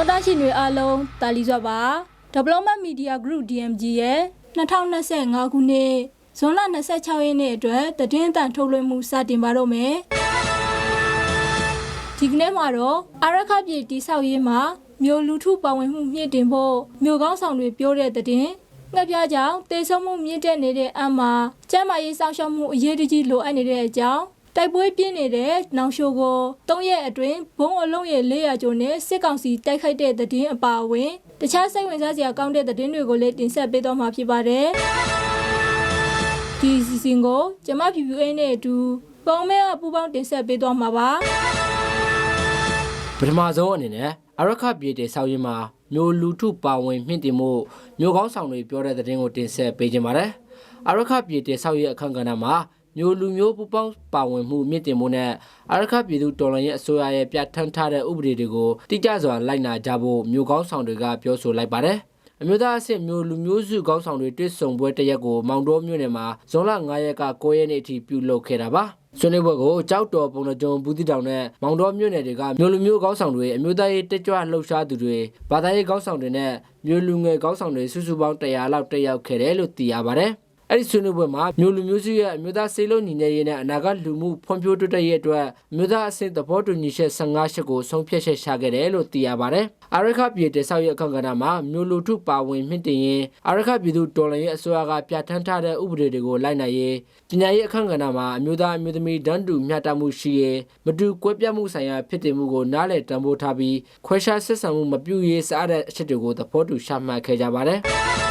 တော်တာရှင်တွေအားလုံးတာလီစွာပါ Development Media Group DMG ရဲ့2025ခုနှစ်ဇွန်လ26ရက်နေ့အတွက်တည်င်းအတန်ထုတ်လွှင့်မှုစတင်ပါတော့မယ်ဒီကနေ့မှာတော့အာရခပြည်တိဆောက်ရေးမှာမြို့လူထုပါဝင်မှုမြင့်တင်ဖို့မြို့ကောင်းဆောင်တွေပြောတဲ့တည်င်းငှက်ပြားကြောင့်တေဆုံးမှုမြင့်တက်နေတဲ့အမှာကျန်းမာရေးစောင့်ရှောက်မှုအရေးတကြီးလိုအပ်နေတဲ့အကြောင်း တိုက်ပွဲပြင်းနေတဲ့နောင်ရှိုကို၃ရက်အတွင်းဘုံအလုံးရဲ့400ကျော်နဲ့စစ်ကောင်စီတိုက်ခိုက်တဲ့သတင်းအပါအဝင်တခြားစိတ်ဝင်စားစရာကောင်းတဲ့သတင်းတွေကိုလည်းတင်ဆက်ပေးသွားမှာဖြစ်ပါတယ်။ဒီစီစဉ်ကိုကျမ PPA နဲ့အတူပုံမဲအပူပေါင်းတင်ဆက်ပေးသွားမှာပါပထမဆုံးအနေနဲ့အရခပြည်တေဆောက်ရင်မှာမျိုးလူထုပါဝင်မြင့်တင်မှုမျိုးကောင်းဆောင်တွေပြောတဲ့သတင်းကိုတင်ဆက်ပေးခြင်းပါတယ်။အရခပြည်တေဆောက်ရဲ့အခမ်းကဏ္ဍမှာ မျိုးလူမျိုးပူပေါင်းပါဝင်မှုမြင့်တင်မှုနဲ့အရခပြည်သူတော်လှန်ရေးအစိုးရရဲ့ပြဋ္ဌာန်းထားတဲ့ဥပဒေတွေကိုတိကျစွာလိုက်နာကြဖို့မျိုးကောင်းဆောင်တွေကပြောဆိုလိုက်ပါတယ်။အမျိုးသားအဆင့်မျိုးလူမျိုးစုကောင်းဆောင်တွေတွေ့ဆုံပွဲတစ်ရက်ကိုမောင်တော်မြို့နယ်မှာဇွန်လ9ရက်က9ရက်နေ့အထိပြုလုပ်ခဲ့တာပါ။ဆွေးနွေးပွဲကိုကြောက်တော်ပုံတော်ကျုံဘူးတိတောင်နဲ့မောင်တော်မြို့နယ်တွေကမျိုးလူမျိုးကောင်းဆောင်တွေအမျိုးသားရေးတက်ကြွလှုပ်ရှားသူတွေဘာသာရေးကောင်းဆောင်တွေနဲ့မျိုးလူငယ်ကောင်းဆောင်တွေစုစုပေါင်း100လောက်တက်ရောက်ခဲ့တယ်လို့သိရပါတယ်။ အဲ့ဒီဆွေးနွေးပွဲမှာမျိုးလူမျိုးစုရဲ့အမျိုးသားစေလုံးညီနေရေးနဲ့အနာဂတ်လူမှုဖွံ့ဖြိုးတိုးတက်ရေးအတွက်အမျိုးသားအဆင့်သဘောတူညီချက်15ချက်ကိုဆုံးဖြတ်ချက်ချခဲ့တယ်လို့သိရပါတယ်။အာရခပြည်တေဆောက်ရဲ့အခမ်းကဏ္ဍမှာမျိုးလူထုပါဝင်မြင့်တင်ရင်အာရခပြည်သူတော်လှန်ရေးအစိုးရကပြဋ္ဌာန်းထားတဲ့ဥပဒေတွေကိုလိုက်နိုင်ရေးပညာရေးအခမ်းကဏ္ဍမှာအမျိုးသားအမျိုးသမီးဒန်းတူမျှတမှုရှိရေးမတူကွဲပြားမှုဆိုင်ရာဖြစ်တည်မှုကိုနားလည်တံပိုးထားပြီးခွဲခြားဆက်ဆံမှုမပြုရေးစတဲ့အချက်တွေကိုသဘောတူရှမှတ်ခဲ့ကြပါတယ်။။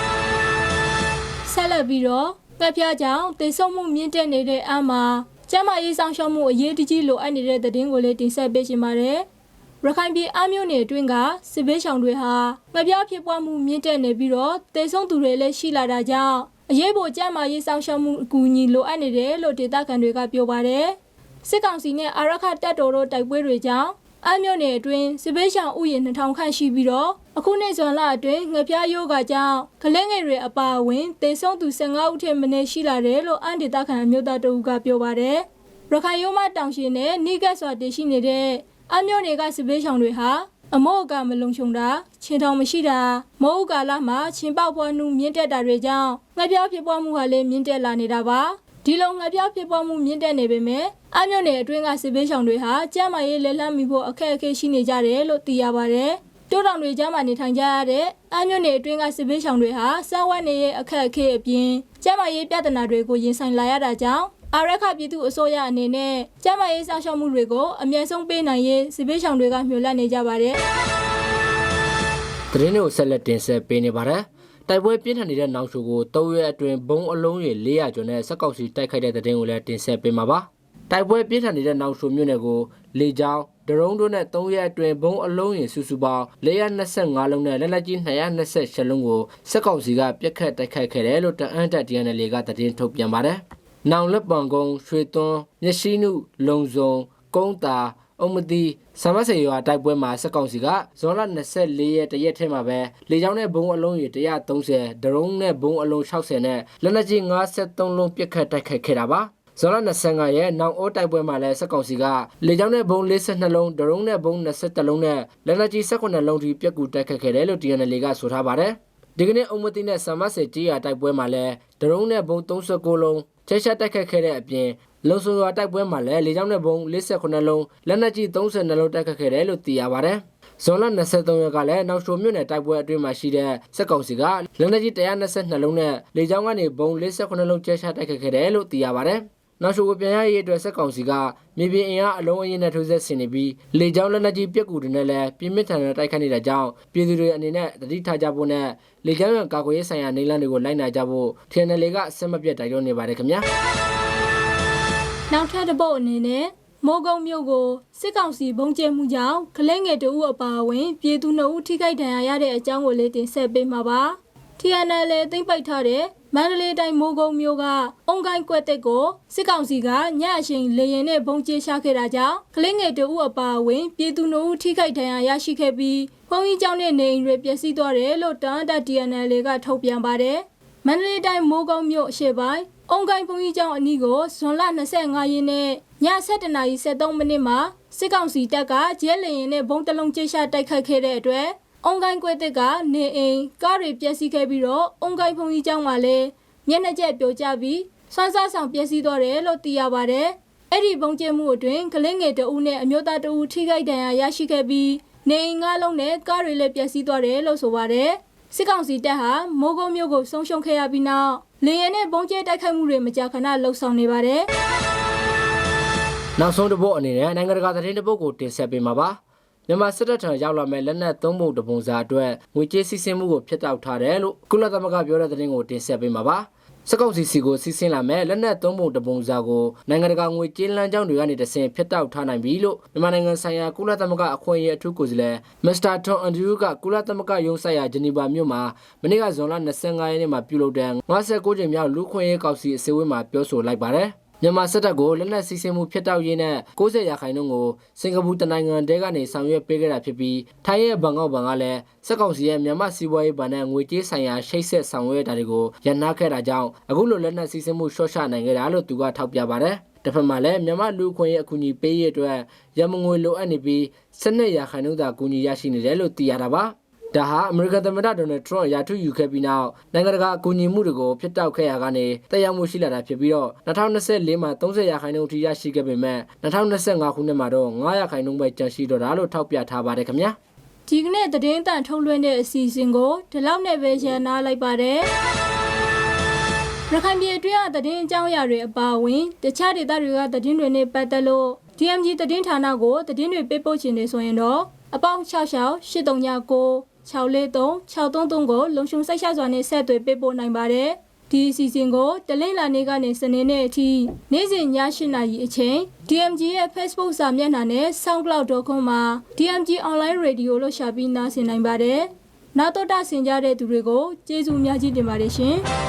ဆက်လက်ပြီးတော့ငှက်ပြားကြောင့်တေဆုံးမှုမြင့်တက်နေတဲ့အမှာကျန်းမာရေးစောင့်ရှောက်မှုအရေးတကြီးလိုအပ်နေတဲ့သတင်းကိုလည်းတင်ဆက်ပေးချင်ပါတယ်။ရခိုင်ပြည်အမျိုးနယ်အတွင်းကစစ်ဘေးရှောင်တွေဟာငှက်ပြားဖြစ်ပွားမှုမြင့်တက်နေပြီးတော့တေဆုံးသူတွေလည်းရှိလာတာကြောင့်အရေးပေါ်ကျန်းမာရေးစောင့်ရှောက်မှုအကူအညီလိုအပ်နေတယ်လို့ဒေသခံတွေကပြောပါတယ်။စစ်ကောင်စီနဲ့အာရခတပ်တော်တို့တိုက်ပွဲတွေကြောင့်အမျိုးနယ်အတွင်းစစ်ဘေးရှောင်ဥယျာဉ်2000ခန့်ရှိပြီးတော့ အခုနှစ်ဇွန်လအတွင်းငပြားယောဂကြောင့်ကလင်းငယ်တွေအပါအဝင်တေဆုံးသူ15ဦးထက်မနည်းရှိလာတယ်လို့အန်ဒေတာခန်အမျိုးသားတအူးကပြောပါတယ်။ရခိုင်ရိုးမတောင်ရှင်နဲ့နိကတ်စွာတည်ရှိနေတဲ့အမျိုးနယ်ကစစ်ဘေးရှောင်တွေဟာအမော့ကမလုံခြုံတာချင်းထောင်မရှိတာမိုးဥကာလမှာချင်းပေါက်ဖွားမှုမြင့်တက်တာတွေကြောင့်ငပြားဖြစ်ပွားမှုဟာလည်းမြင့်တက်လာနေတာပါ။ဒီလိုငပြားဖြစ်ပွားမှုမြင့်တက်နေပေမဲ့အမျိုးနယ်အတွင်းကစစ်ဘေးရှောင်တွေဟာကျန်းမာရေးလက်လန်းမိဖို့အခက်အခဲရှိနေကြတယ်လို့သိရပါတယ်။ တိုးတောင်တွေကြားမှာနေထိုင်ကြရတဲ့အမျိုးနယ်အတွင်းကစစ်ဘေးရှောင်တွေဟာစားဝတ်နေရေးအခက်အခဲအပြင်ကျန်းမာရေးပြဿနာတွေကိုရင်ဆိုင်လာရတာကြောင့်အာရခပြည်သူအစိုးရအနေနဲ့ကျန်းမာရေးစောင့်ရှောက်မှုတွေကိုအမြဲဆုံးပေးနိုင်ရေးစစ်ဘေးရှောင်တွေကမျှော်လင့်နေကြပါတယ်။သတင်းတွေကိုဆက်လက်တင်ဆက်ပေးနေပါတယ်။တိုက်ပွဲပြင်းထန်နေတဲ့နောက်ရှုကို၃ရက်အတွင်းဘုံအလုံးရေ400ကျော်နဲ့စက်ကောက်စီတိုက်ခိုက်တဲ့သတင်းကိုလည်းတင်ဆက်ပေးမှာပါ။ တိုက်ပွဲပြင်းထန်နေတဲ့နောက်ရှုမြို့နယ်ကိုလေကြောင်းဒရုန်းတို့နဲ့၃ရက်အတွင်းဘုံအလုံးရေစုစုပေါင်း425လုံးနဲ့လက်လက်ကြီး228လုံးကိုစက်ကောက်စီကပြက်ခတ်တိုက်ခိုက်ခဲ့တယ်လို့တအန်းတက် DNL ကသတင်းထုတ်ပြန်ပါတယ်။နောင်လက်ပံကုန်းရွှေသွန်းမျက်ရှိနုလုံစုံကုန်းတာအုံမတိဆမ်မဆေရွာတိုက်ပွဲမှာစက်ကောင်စီကဇွန်လ24ရက်တရက်ထဲမှာပဲလေကြောင်းနဲ့ဘုံအလုံးရေ130ဒရုန်းနဲ့ဘုံအလုံး60နဲ့လက်နက်ကြီး53လုံးပြစ်ခတ်တိုက်ခိုက်ခဲ့တာပါ ဇွန်လ25ရက်နောင်အိုးတိုက်ပွဲမှာလည်းစက်ကောင်စီကလေကြောင်းနဲ့ဘုံ52လုံးဒရုန်းနဲ့ဘုံ21လုံးနဲ့လက်နက်ကြီး18လုံးထိပြက်ကူတိုက်ခတ်ခဲ့တယ်လို့ DNL ကဆိုထားပါတယ်ဒီကနေ့အုံမတိနဲ့ဆမ်မဆေကြီးရတိုက်ပွဲမှာလည်းဒရုန်းနဲ့ဘုံ39လုံးချဲချတိုက်ခတ်ခဲ့တဲ့အပြင်လုံဆုံရွာတိုက်ပွဲမှာလည်းလေကြောင်းနဲ့ဘုံ58လုံးလက်နက်ကြီး32လုံးတိုက်ခတ်ခဲ့တယ်လို့သိရပါတယ်။ဇွန်လ23ရက်ကလည်းနောက်ရှိုမြို့နယ်တိုက်ပွဲအတွင်းမှာရှိတဲ့စက်ကောင်စီကလက်နက်ကြီး122လုံးနဲ့လေကြောင်းကနေဘုံ58လုံးကျဲချတိုက်ခတ်ခဲ့တယ်လို့သိရပါတယ်။ နောက်ရှိုကိုပြန်ရရေးအတွက်စက်ကောင်စီကမြေပြင်အင်အားအလုံးအရင်နဲ့ထိုးဆက်ဆင်နေပြီးလေကြောင်းလက်နက်ကြီးပြက်ကူတွေနဲ့လည်းပြင်းပြထန်တဲ့တိုက်ခိုက်နေတာကြောင့်ပြည်သူတွေအနေနဲ့တတိထားကြဖို့နဲ့လေကြောင်းရန်ကာကွယ်ရေးဆိုင်ရာနေလန်းတွေကိုလိုက်နာကြဖို့ TNL ကအဆက်မပြတ်တိုက်တွန်းနေပါတယ်ခင်ဗျာ။နောက်ထပ်တစ်ပုတ်အနေနဲ့မိုးကုံမြို့ကိုစစ်ကောင်စီဘုံကျဲမှုကြောင့်ကလဲငယ်တဦးအပါအဝင်ပြည်သူနှုတ်ဦးထိခိုက်ဒဏ်ရာရတဲ့အကြောင်းကိုလည်းတင်ဆက်ပေးမှာပါ။ TNL လည်းသိမ့်ပိုက်ထားတဲ့ မန္တလေးတိုင်းမိုးကုံမြို့ကအုံကိုင်းကွက်တက်ကိုစစ်ကောင်စီကညအချိန်လေရင်နဲ့ဘုံကျဲရှာခဲ့တာကြောင့်ကလဲငယ်တဦးအပါအဝင်ပြည်သူနှုတ်ဦးထိခိုက်ဒဏ်ရာရရှိခဲ့ပြီးဘုံကြီးကျောင်းနဲ့နေအိမ်တွေပျက်စီးသွားတယ်လို့တန်တာ TNL ကထုတ်ပြန်ပါတယ်။မန္တလေးတိုင်းမိုးကုံမြို့အရှေ့ပိုင်းအုံကိုင်းဘုံကြီးကျောင်းအနီးကိုဇွန်လ25ရက်နေ့ည7:73မိနစ်မှာစစ်ကောင်စီတပ်ကကျဲလရင်နဲ့ဘုံတလုံးကျချတိုက်ခတ်ခဲ့တဲ့အတွက် အုံကိုင်းကွဲတစ်ကနေအိမ်ကားတွေပျက်စီးခဲ့ပြီးတော့အုံကိုင်းဘုံကြီးကျောင်းမှာလည်းမျက်နှာကျက်ပြိုကျပြီးဆွမ်းစားဆောင်ပျက်စီးသွားတယ်လို့သိရပါတယ်။အဲ့ဒီဘုံကျဲမှုအတွင်းကလင်းငယ်တအူးနဲ့အမျိုးသားတအူးထိခိုက်ဒဏ်ရာရရှိခဲ့ပြီးနေအိမ်ငါးလုံးနဲ့ကားတွေလည်းပျက်စီးသွားတယ်လို့ဆိုပါတယ်။စစ်ကောင်စီတပ်ဟာမိုးကုတ်မြို့ကိုဆုံးရှုံးခဲ့ရပြီးနောက်လေယာဉ်နဲ့ဘုံကျဲတိုက်ခိုက်မှုတွေမကြာခဏလှုပ်ဆောင်နေပါတယ်။နောက်ဆုံးတစ်ပုတ်အနေနဲ့နိုင်ငံတကာသတင်းတစ်ပုတ်ကိုတင်ဆက်ပေးမှာပါ မြန်မာစစ်တပ်ထံရောက်လာမဲ့လက်နက်သုံးပုံတပုံစာအတွက်ငွေကြေးစီးဆင်းမှုကိုဖျက်တောက်ထားတယ်လို့ကုလသမဂ္ဂပြောတဲ့သတင်းကိုတင်ဆက်ပေးမှာပါစကောက်စီစီကိုစီးဆင်းလာမဲ့လက်နက်သုံးပုံတပုံစာကိုနိုင်ငံတကာငွေကြေးလမ်းကြောင်းတွေကနေတဆင့်ဖျက်တောက်ထားနိုင်ပြီလို့မြန်မာနိုင်ငံဆိုင်ရာကုလသမဂ္ဂအခွင့်အရေးအထူးကိုယ်စားလှယ်မစ္စတာထွန်အန်ဒရူးကကုလသမဂ္ဂရုံးဆိုင်ရာဂျနီဗာမြို့မှာမနေ့ကဇွန်လ25ရက်နေ့မှာပြုလုပ်တဲ့59ကြိမ်မြောက်လူခွင့်ရေးကောင်စီအစည်းအဝေးမှာပြောဆိုလိုက်ပါတယ် မြန်မာစစ်တပ်ကိုလက်နက်စီးဆင်းမှုဖျက်တောက်ရေးနဲ့60ရာခိုင်နှုန်းကိုစင်ကာပူတနိုင်ငံတည်းကနေဆောင်ရွက်ပေးခဲ့တာဖြစ်ပြီးထိုင်းရဲ့ဘန်ကောက်ဘန်ကလည်းစက်ကောင်စီရဲ့မြန်မာစီးပွားရေးဗန်နဲ့ငွေကြေးဆိုင်ရာရှိတ်ဆက်ဆောင်ရွက်တာတွေကိုရန်နာခဲ့တာကြောင့်အခုလိုလက်နက်စီးဆင်းမှုရှော့ချနိုင်ခဲ့တာလို့သူကထောက်ပြပါတယ်။တစ်ဖက်မှာလည်းမြန်မာလူခွင့်ရဲ့အကူအညီပေးရေးအတွက်ရမငွေလိုအပ်နေပြီးစနစ်ရာခိုင်နှုန်းသာအကူအညီရရှိနေတယ်လို့သိရတာပါ။ ဒါဟာအမေရိကန်သမ္မတဒေါ်နယ်ထရန့်ရာထူးယူခဲ့ပြီးနောက်နိုင်ငံတကာအကူအညီမှုတွေကိုဖျက်တောက်ခဲ့ရကနေတက်ရောက်မှုရှိလာတာဖြစ်ပြီးတော့2024မှာ30ရာခိုင်နှုန်းအထိရရှိခဲ့ပေမဲ့2025ခုနှစ်မှာတော့9ရာခိုင်နှုန်းပဲကျန်ရှိတော့တာလို့ထောက်ပြထားပါတယ်ခင်ဗျာဒီကနေ့သတင်းတန်ထုတ်လွှင့်တဲ့အစီအစဉ်ကိုဒီလောက်နဲ့ပဲရန်နာလိုက်ပါတယ်ရခိုင်ပြည်အတွင်းကသတင်းအကြောင်းအရာတွေအပါအဝင်တခြားဒေသတွေကသတင်းတွေနဲ့ပတ်သက်လို့ DMG သတင်းဌာနကိုသတင်းတွေပေးပို့ခြင်းနေဆိုရင်တော့အပေါင်း66 839 643 633ကိုလုံခြုံစိတ်ချစွာနဲ့ဆက်သွယ်ပေးပို့နိုင်ပါတယ်ဒီအစီအစဉ်ကိုတလင်းလာနေကနေစနေနေ့အထိနေ့စဉ်ည8:00နာရီအချိန် DMG ရဲ့ Facebook စာမျက်နှာနဲ့ soundcloud.com မှာ DMG online radio လို့ရှာပြီးနားဆင်နိုင်ပါတယ်။နောက်တော့တာဆင်ကြတဲ့သူတွေကိုကျေးဇူးအများကြီးတင်ပါတယ်ရှင်။